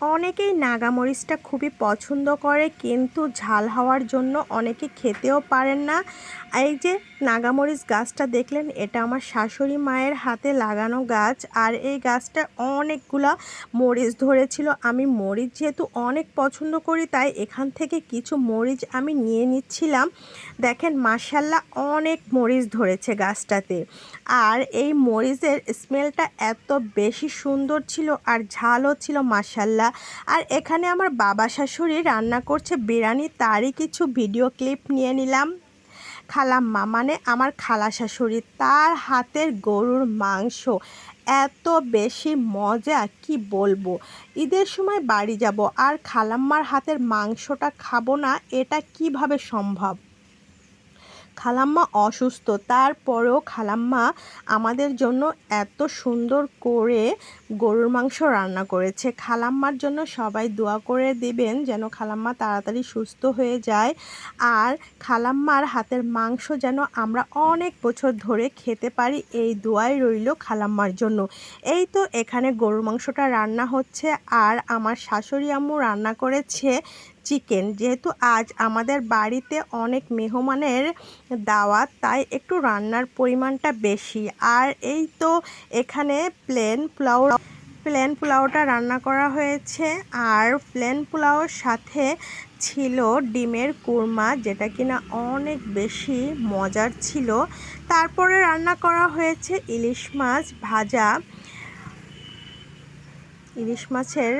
অনেকেই নাগামরিচটা খুবই পছন্দ করে, কিন্তু ঝাল হওয়ার জন্য অনেকে খেতেও পারেন না। এই যে নাগামরিচ গাছটা দেখলেন, এটা আমার শাশুড়ি মায়ের হাতে লাগানো গাছ, আর এই গাছটা অনেকগুলা মরিচ ধরেছিল। আমি মরিচ যেহেতু অনেক পছন্দ করি, তাই এখান থেকে কিছু মরিচ আমি নিয়ে নিচ্ছিলাম। দেখেন মাসাল্লা অনেক মরিচ ধরেছে গাছটাতে। আর এই মরিচের স্মেলটা এত বেশি সুন্দর ছিল আর ঝালও ছিল মাসাল্লা আর এখানে আমার বাবা শাশুড়ি রান্না করছে বিরিয়ানি, তারই কিছু ভিডিও ক্লিপ নিয়ে নিলাম। খালাম্মা মানে আমার খালা শাশুড়ি, তার হাতের গরুর মাংস। এত বেশি মজা, কি বলব? ঈদের সময় বাড়ি যাব আর খালাম্মার হাতের মাংসটা খাব না, এটা কীভাবে সম্ভব? খালাম্মা অসুস্থ। তারপরেও খালাম্মা আমাদের জন্য এত সুন্দর করে গরুর মাংস রান্না করেছে। খালাম্মার জন্য সবাই দোয়া করে দিবেন যেন খালাম্মা তাড়াতাড়ি সুস্থ হয়ে যায়। আর খালাম্মার হাতের মাংস যেন আমরা অনেক বছর ধরে খেতে পারি, এই দোয়াই রইল খালাম্মার জন্য। এই তো এখানে গরুর মাংসটা রান্না হচ্ছে। আর আমার শাশুড়ি আম্মু রান্না করেছে চিকেন যেহেতু আজ আমাদের বাড়িতে অনেক মেহমানের দাওয়াত, তাই একটু রান্নার পরিমাণটা বেশি। আর এই তো এখানে প্লেন পোলাও প্লেন পোলাওটা রান্না করা হয়েছে। আর প্লেন পোলাওর সাথে ছিল ডিমের কুরমা, যেটা কিনা অনেক বেশি মজার ছিল। তারপরে রান্না করা হয়েছে ইলিশ মাছ ভাজা। ইলিশ মাছের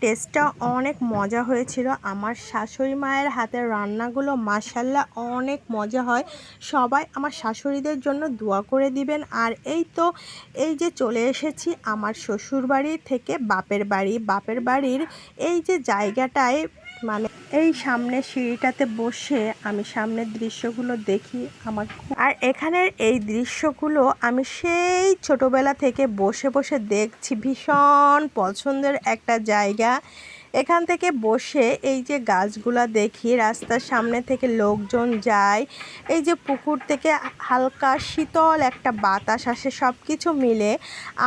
টেস্টটা অনেক মজা হয়েছিল। আমার শাশুড়ি মায়ের হাতের রান্নাগুলো মাসাল্লা অনেক মজা হয়। সবাই আমার শাশুড়িদের জন্য দোয়া করে দিবেন। আর এই তো, এই যে চলে এসেছি আমার শ্বশুর বাড়ি থেকে বাপের বাড়ি। বাপের বাড়ির এই যে জায়গাটায় মানে এই সামনে সিঁড়িটাতে বসে আমি সামনের দৃশ্যগুলো দেখি আমার আর এখানের এই দৃশ্যগুলো আমি সেই ছোটবেলা থেকে বসে বসে দেখছি ভীষণ পছন্দের একটা জায়গা। এখান থেকে বসে এই যে গাছগুলা দেখি, রাস্তার সামনে থেকে লোকজন যায়, এই যে পুকুর থেকে হালকা শীতল একটা বাতাস আসে সব কিছু মিলে।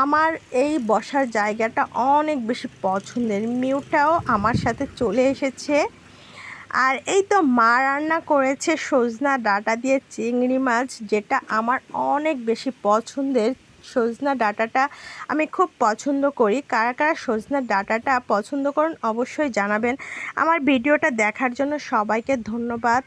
আমার এই বসার জায়গাটা অনেক বেশি পছন্দের, মিউটাও আমার সাথে চলে এসেছে। আর এই তো মা রান্না করেছে সজনা ডাটা দিয়ে চিংড়ি মাছ, যেটা আমার অনেক বেশি পছন্দের। সজনা ডাটাটা আমি খুব পছন্দ করি। কারা কারা সজনা ডাটাটা পছন্দ করেন অবশ্যই জানাবেন। আমার ভিডিওটা দেখার জন্য সবাইকে ধন্যবাদ।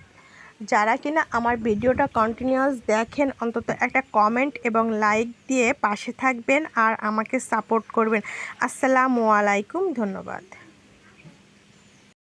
যারা কিনা আমার ভিডিওটা কন্টিনিউয়াস দেখেন, অন্তত একটা কমেন্ট এবং লাইক দিয়ে পাশে থাকবেন আর আমাকে সাপোর্ট করবেন। আসসালামু আলাইকুম, ধন্যবাদ।